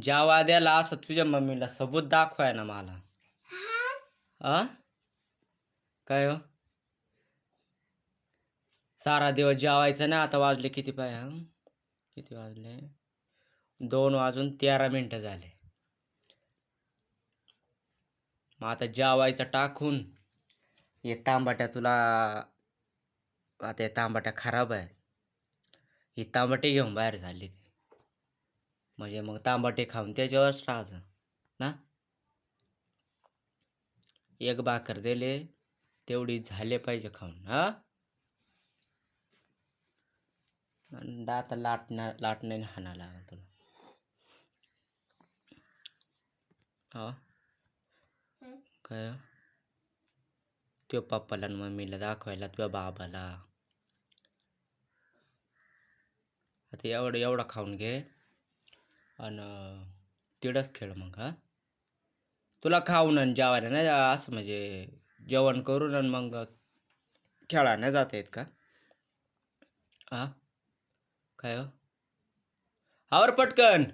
ज्या वाद्याला असं तुझ्या मम्मीला सबूत दाखवाय ना मला. आ? काय हो? सारा दिवस जेवायचं ना आता वाजले किती पाय किती वाजले? दोन वाजून तेरा मिनटं झाले. मग आता जेवायचं टाकून हे तांबाट्या तुला आता हे तांबाट्या खराब आहे ही तांबाटे घेऊन बाहेर झाली ती. म्हणजे मग तांबाटे खाऊन त्याच्यावरच राहायचं ना? एक भाकर दिले तेवढी झाले पाहिजे खाऊन हा? आणि दात लाटण्या लाटण्याने हाणा लागला तुला. हा? काय? तो त्यो पप्पाला आणि मम्मीला दाखवायला तुझ्या बाबाला. आता एवढं एवढं खाऊन घे. आणि तिडच खेळ मग हा? तुला खाऊन आणि जेवायला नाही असं म्हणजे जेवण करून आणि मग खेळा नाही जाता येत का? हा काय हो? आवर पटकन!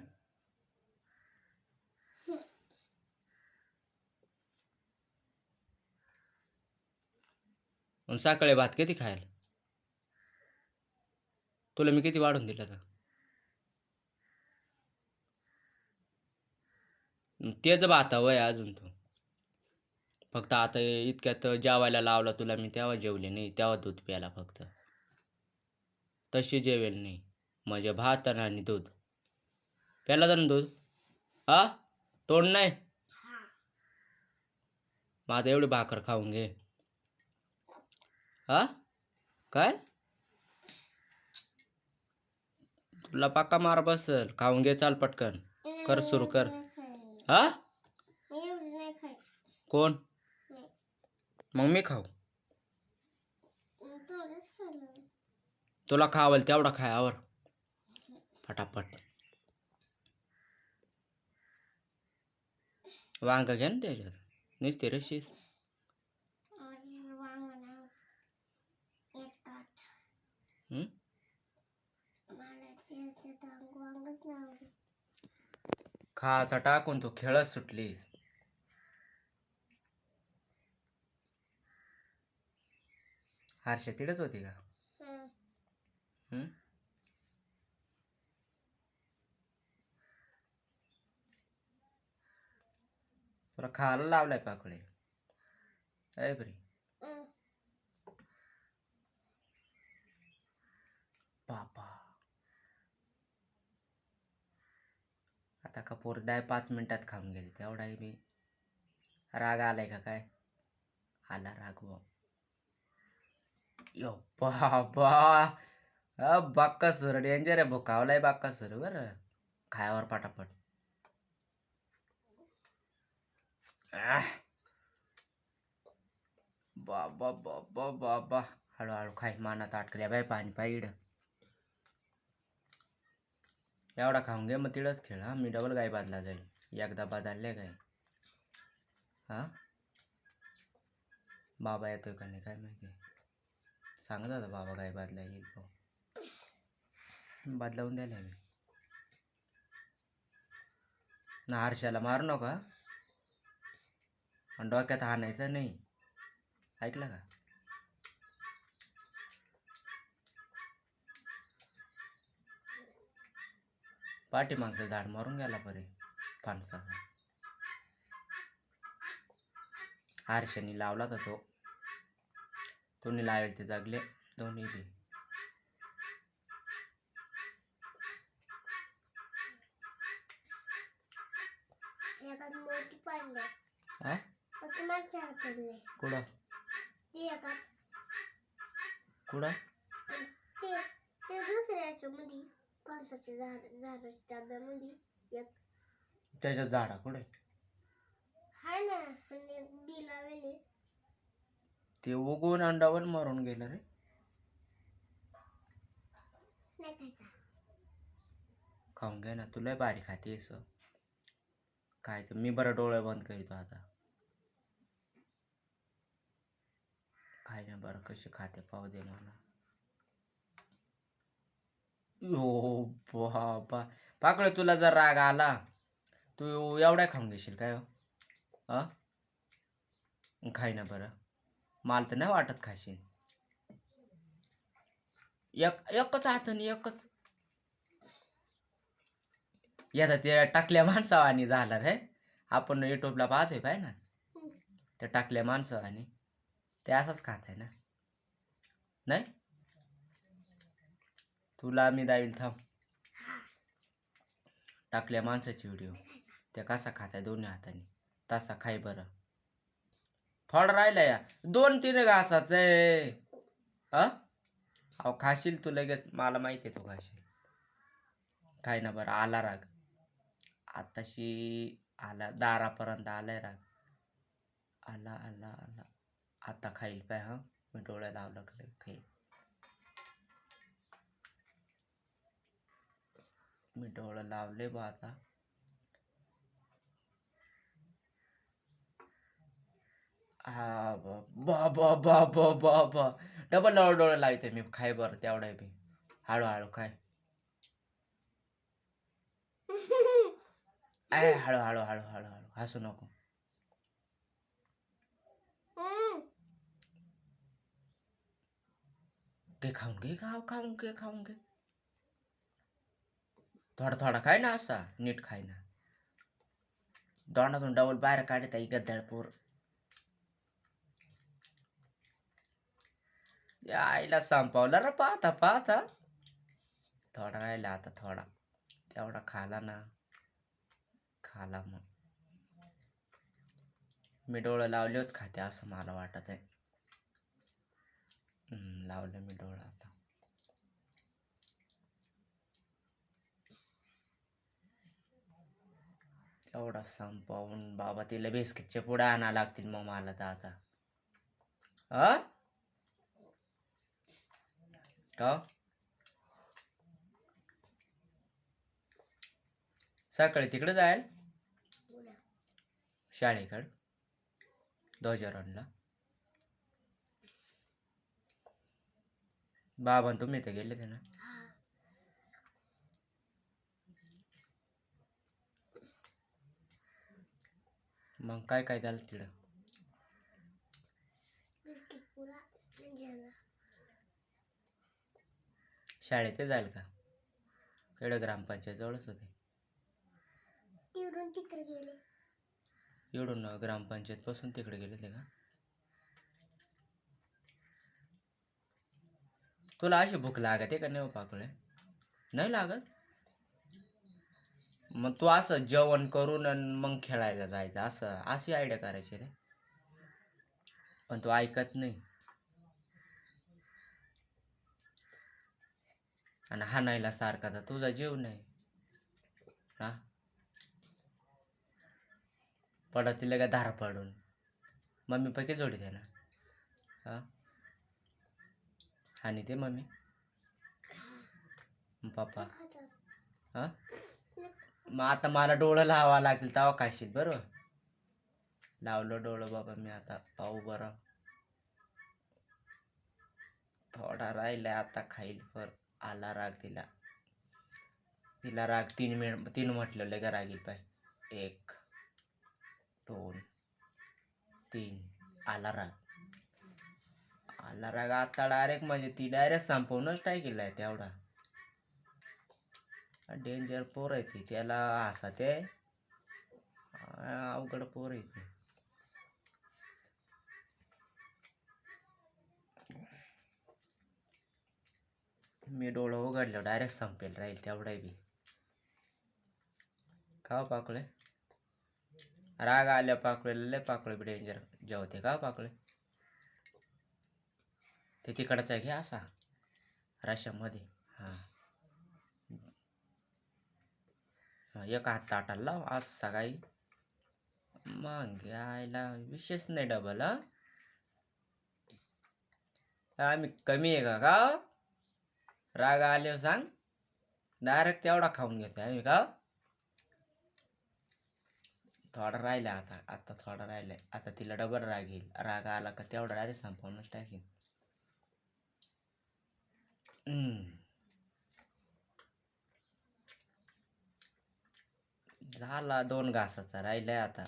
साखळे सकाळी भात किती खायला? तुला मी किती वाढून दिलं तर? तेच भात वय अजून तू. फक्त आता इतक्यात जेवायला लावला तुला मी तेव्हा जेवले नाही तेव्हा दूध प्यायला फक्त. तशी जेवेल नाही. म्हणजे भात आणि दूध. प्याला तर ना दूध. हा? तोंड नाही? मग आता एवढी भाकर खाऊन घे. हा? काय? तुला पक्का मार बसल. खाऊन घे चाल पटकन. कर सुरू कर. हा? कोण? मग मी खाऊ. तुला खावल तेवढा खाय आवर. फटाफट. वांग घे ना त्याच्यात. नुसते रशीस आणि वांग नाव येतात हं? मला त्याच्यात वांगच नाही आवडत खायचा टाकून तू खेळत सुटलीस हर्षा तिडच होती का हं. हं? तुला खायला लावलाय पाकडे अय बरी. बापा आता कपूर डाय पाच मिनटात खाऊन गेली. तेवढाही मी राग आलाय का काय? आला राग बा यो बाबा. अ बाक्का सर डेंजर आहे भुकावलाय बाक्का सर बरं. खायावर पटापट. बाबा बाबा बाबा. हळूहळू खाय मानात अटकल्या बाय पाणी पाहिड एवढा खाऊन घे मग तिळच खेळ हा. मी डबल गाय बादला जाईल एकदा बादलले काय? हा? बाबा येतोय का नाही काय माहिती? सांगत होता बाबा गाय बादला येईल भाऊ बदलावून द्यायला मी ना हर्षाला मारू नका आणि डोक्यात हाणायचं नाही. ऐकलं का? पाठीमागचं झाड मारून गेला परे फणसाचा आरशाने लावला तर तो. दोन्ही लावेल ते जगले दोन्ही बी एकात मोठी पडले हा फक्त माझ्या पडले कुठं ते एकात कुठं आणि ते ते दुसऱ्याच्या मध्ये फणसाच्या झाड झाडाच्या डब्यामध्ये एक. त्याच्या झाडा कुठे? हाय ना आणि एक बी लावले ते उगवून अंडावर मरून गेलं रे. नाही खायचा. खाऊन घे ना तुला बारी खातेस. काय तर मी बरं डोळे बंद करीतो आता. काय ना बरं कशी खाते पाहू दे मला. ओ बाबा. पाकळे तुला जर राग आला तू एवढा खाऊन घेशील काय हो? अ? खाई ना बरं. मला तर नाही वाटत खाशील एक एकच हाताने एकच. याचा ते टाकल्या माणसावानी झाला रे. आपण युट्यूबला पाहतोय पाय ना. त्या टाकल्या माणसावानी. ते असंच खात आहे ना. नाही? तुला मी दावील थांब. टाकल्या माणसाची व्हिडिओ त्या कसा खात आहे दोन्ही हाताने. तसा खाय बरं. थोडा राहिला या. दोन तीन घासाच आहे. अहो खाशील तू लगेच. मला माहिती आहे तू खाशील. काय ना बरं. आला राग. आताशी आला. दारापर्यंत आलाय राग. आला आला आला. आता खाईल पाय हा? मी डोळ्या लावलं खाईल. मी डोळं लावले बा आता. हा बा बा बा बा बा बा डबल डोळं डोळं लावते मी. खाय बरं तेवढा बी. हळूहळू खाय. आहे हळू हळू हळू हळू हळू. हसू नको. घे खाऊन घे खाऊ खाऊन घे खाऊन घे. थोडा थोडा खाय ना असा नीट खाय ना. दोंडातून डबल बाहेर काढत आहे गद्दाळ आईला संपवला रे पाहता पाहता. थोडा राहिला आता थोडा. तेवढा खाला ना. खाला मग. मी डोळं लावलेच खाते असं मला वाटत आहे लावलं मी डोळं आता. एवढा संपवून बाबा तिला बिस्किटचे पुढे आणा लागतील मग मला तर आता. अ का हो? सकाळी तिकडे जायल? शाळेकडं? ध्वजारोहणला? बाबा तुम्ही तर गेले ते ना मग काय काय झालं तिकडं? शाळेत जाईल का? केवढं ग्रामपंचायत जवळच होते. तिकडून तिकडे गेले. एवढून ग्रामपंचायत पासून तिकडे गेले ते का? तुला अशी भूक लागते का नाही पाकळे? नाही लागत? मग तू असं जेवण करून आणि मग खेळायला जायचं असं अशी आयडिया करायची रे. पण तू ऐकत नाही. आणि हाणायला सारखा तर तुझा जीव नाही. हा? पडत तिला का धार पडून. मम्मी पैकी जोडी दे ना. हा? आणि ते मम्मी. पप्पा. हा? मग आता मला डोळं लावा लागतील तेव्हा काशीत बरोबर? लावलं डोळं बाबा मी आता पाहू बरं. थोडा राहिला आता खाईल पर आला राग तिला. तिला राग तीन मिनिट तीन म्हटलं लगे रागील पाय. एक दोन तीन आला राग. आला राग आता डायरेक्ट म्हणजे ती डायरेक्ट संपवूनच टाकील आहे तेवढा. डेंजर पोर आहे ती. त्याला हसा ते अवघड पोर आहे ती. मी डोळं उघडलं डायरेक्ट संपेल राहील तेवढा बी. का हो पाकळे? राग आल्या पाकळेला लय पाकळे बी डेंजर जेवते का हो पाकळे? ते तिकडचा घ्या असा? रश्यामध्ये हां हा, एक हात ताटाला लाव आज सकाळी मग यायला विशेष नाही डबल आम्ही कमी आहे का का? राग आले सांग. डायरेक्ट तेवढा खाऊन घेतो आम्ही का? थोडा राहिला आता आता थोडा राहिलाय आता तिला डबल राग येईल. राग आला का तेवढा डायरेक्ट संपवूनच टाकीन झाला दोन घासाचा राहिलाय आता.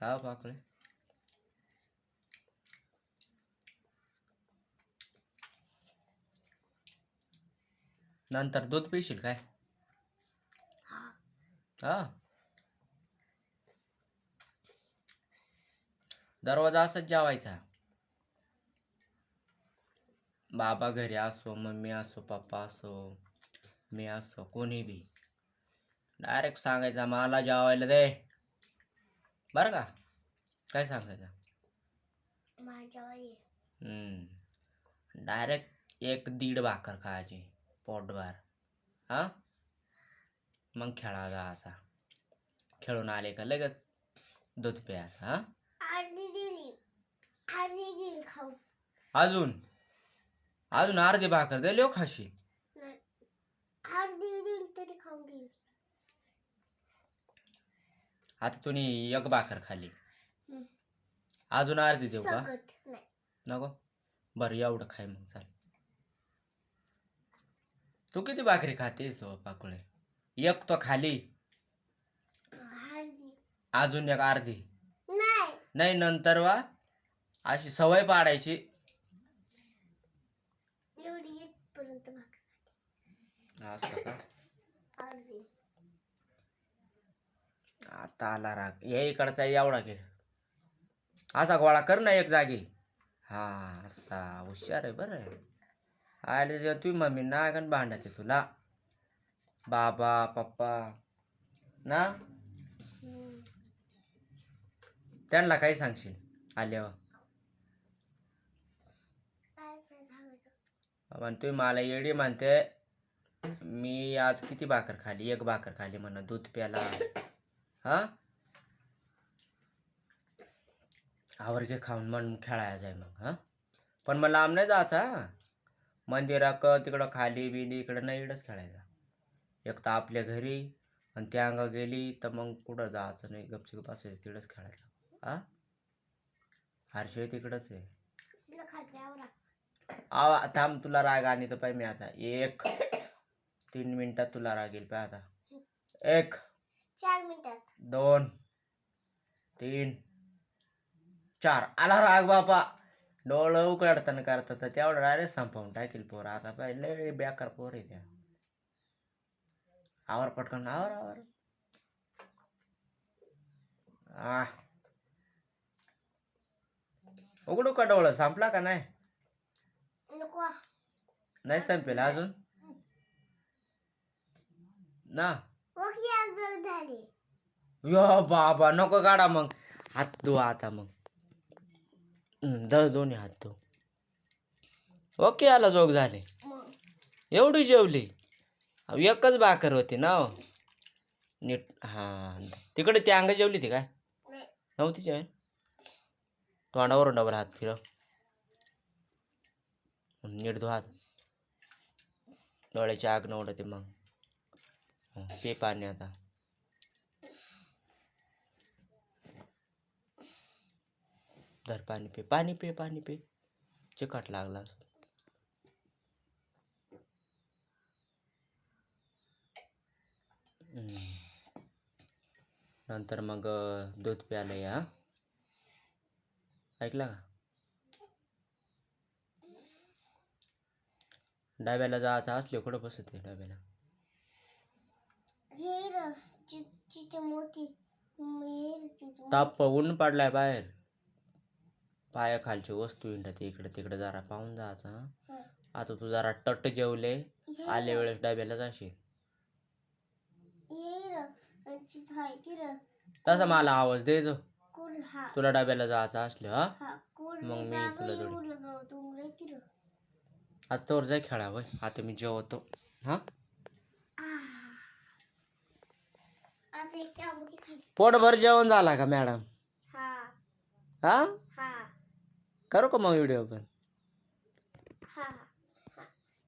का पाकळे. नंतर दूध पिशील काय? हा हा. दरवाजा असंच जेवायचा. बाबा घरी असो मम्मी असो पप्पा असो मी असो कोणी बी. डायरेक्ट सांगायचा मला जेवायला दे. बरं का? काय सांगायचं? डायरेक्ट एक दीड भाकर खायची पोटभर. हा? मग खेळायचा असा. खेळून आले का लगेच दूध प्यायचा हा? दिली. अजून? अजून अर्धी भाकर दे लिओ खाशी नाही अर्धी दिली तरी खाऊन गेली आता तुम्ही एक भाकर खाली हम्म. अजून अर्धी देऊ का? सकट नाही. नको? बरं एवढं खाय मग चाल तू किती भाकरी खातेस हो पाकुळे? एक तो खाली. अजून एक अर्धी. नाही. नाही नंतर वा. अशी सवय पाडायची. एवढी इथपर्यंत भाकर असं का? अर्धी. आता आला राग. या इकडचा एवढा घे. असा गोळा कर ना एक जागी. हा असा हुशार आहे बरं. आहे आले तेव्हा तुम्ही मम्मी ना गण भांडते तुला. बाबा पप्पा. ना? त्यांना काही सांगशील? आल्यावर पण हो. तुम्ही मला येडी म्हणते मी आज किती भाकर खाली? एक भाकर खाली म्हणा दूध प्याला. हा? आवर घे खाऊन मन खेळायला जाय मग हा? पण मला लांब नाही जायचा. मंदिराक तिकडं खाली बिली इकडं नाही इकडंच खेळायचा. एक तर आपल्या घरी आणि त्या अंगा गेली तर मग कुठं जायचं नाही गपचिप बसायचं तिकडंच खेळायला हा? हरशे तिकडंच आहे. आवा थांब तुला राग आणि तर पाय मी आता. एक तीन मिनिटात तुला राग येईल पाय आता. एक चार मिनिटात. दोन तीन चार. आला राग बापा. डोळं उकळताना करतात तर तेवढं डायरेक्ट संपवून टाकील पोर. आता पाय लय बेकार पोर आहे त्या आवर पटकन आवर आवर. आ. उघडू का डोळं? संपला का नाही? नको. नाही संपेल अजून? ना. झाली. यो बाबा नको काढा मग. हात धुवा आता मग. हम्म, द दोन्ही हात धु. ओके आला जोग झाले. मग. एवढी जेवली. अहो, एकच भाकर होती ना हो. नीट हां. तिकडे ती अंग जेवली ती काय? नाही. नव्हती जेवण? तोंडावरून डबल हात फिरव. नीट धु हात. डोळ्याची आग नवडते मग. हं, पे पाणी आता. धर पाणी पे पाणी पे पाणी पे. चिकट लागला. नंतर मग दूध प्यायला या ऐकला का? डाब्याला जायचं असले कुठं बसते डाब्याला? ताप ऊन पडलाय बाहेर. पायाखालची वस्तू हिंडत इकडे तिकडे जरा पाहून जायचं. हं. आता तू जरा टट जेवले आल्या वेळेस डाब्याला जाशील. र तसा मला आवाज दे जो. कुर हा. तुला डाब्याला जायचं असले हा? हा कुर मग मी तुला जोडी. लगाव तुंगरे आता तोवर जाय खेळा वय. आता मी जेवतो. हा? आता एक आंबटी खाली पोटभर जेवण झाला का मॅडम? हा. हा? हा करू का मग व्हिडिओ पण